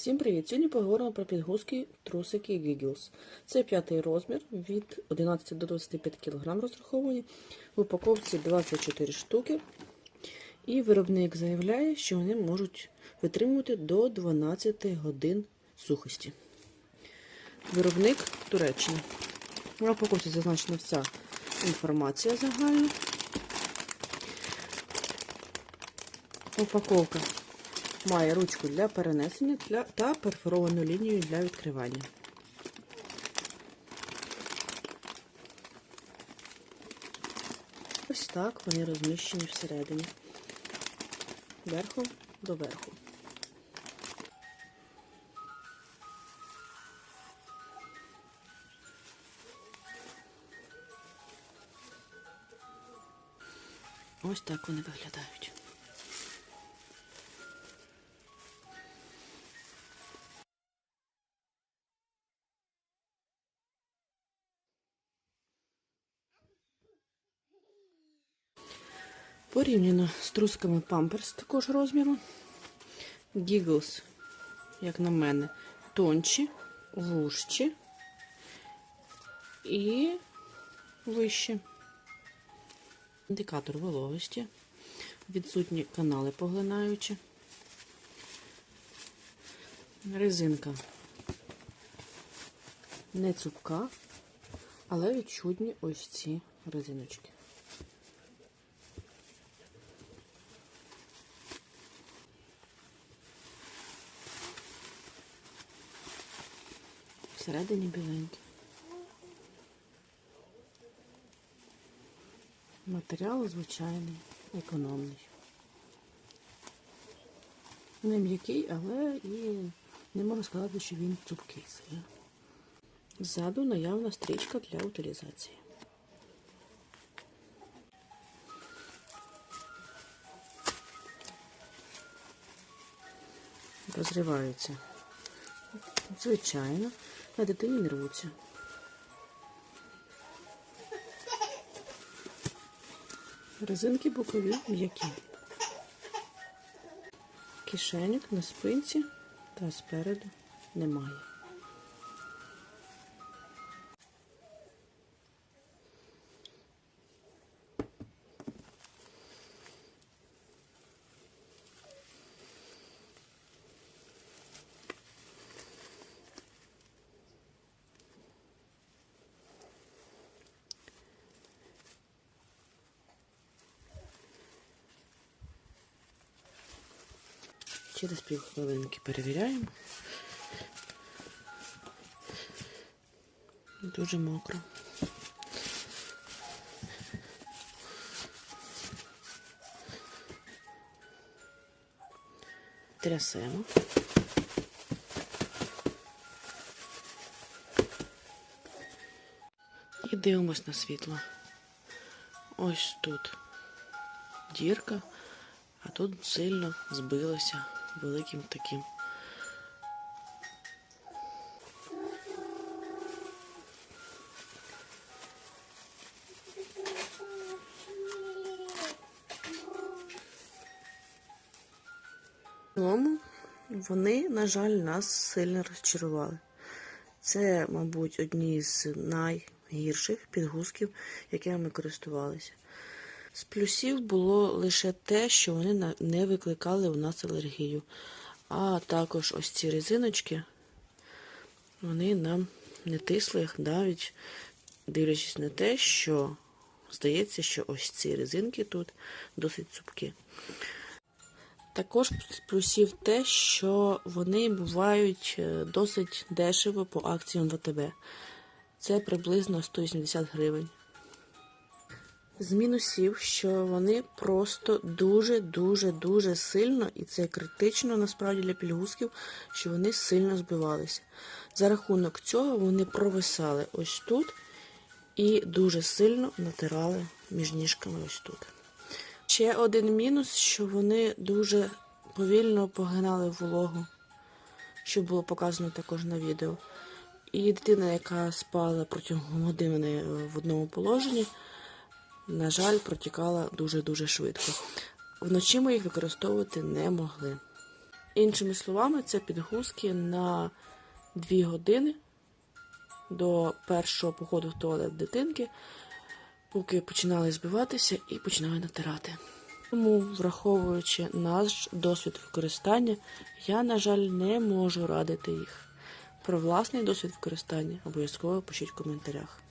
Всім привіт! Сьогодні поговоримо про підгузки трусики Giggles. Це п'ятий розмір від 11 до 25 кг розраховані. В упаковці 24 штуки. І виробник заявляє, що вони можуть витримувати до 12 годин сухості. Виробник Туреччина. На упаковці зазначена вся інформація загальна. Упаковка має ручку для перенесення та перфоровану лінію для відкривання. Ось так вони розміщені всередині, верхом до верху. Ось так вони виглядають. Порівняно з трусками Pampers також розміру. Giggles, як на мене, тонші, вужчі і вищі. Індикатор вологості, відсутні канали поглинаючі. Резинка не цупка, але відчутні ось ці резиночки. Всередині біленькі. Матеріал звичайний, економний. Не м'який, але і не можу сказати, що він цупкий. Ззаду наявна стрічка для утилізації. Розриваються. Звичайно, на дитині не рвуться. Резинки бокові м'які. Кишеньок на спинці та спереду немає. Через півхвилинки перевіряємо. Дуже мокро. Трясемо. І дивимось на світло. Ось тут дірка, а тут сильно збилося великим таким. Цілому вони, на жаль, нас сильно розчарували. Це, мабуть, одні з найгірших підгузків, якими ми користувалися. З плюсів було лише те, що вони не викликали у нас алергію. А також ось ці резиночки, вони нам не тисли, навіть дивлячись на те, що здається, що ось ці резинки тут досить цупкі. Також з плюсів те, що вони бувають е, досить дешево по акціям ВТБ. Це приблизно 180 гривень. З мінусів, що вони просто дуже-дуже-дуже сильно, і це критично насправді для пільгузків, що вони сильно збивалися. За рахунок цього вони провисали ось тут і дуже сильно натирали між ніжками ось тут. Ще один мінус, що вони дуже повільно погинали вологу, що було показано також на відео. І дитина, яка спала протягом години в одному положенні, на жаль, протікала дуже-дуже швидко. Вночі ми їх використовувати не могли. Іншими словами, це підгузки на 2 години до першого походу в туалет дитинки, поки починали збиватися і починали натирати. Тому, враховуючи наш досвід використання, я, на жаль, не можу радити їх. Про власний досвід використання обов'язково пишіть в коментарях.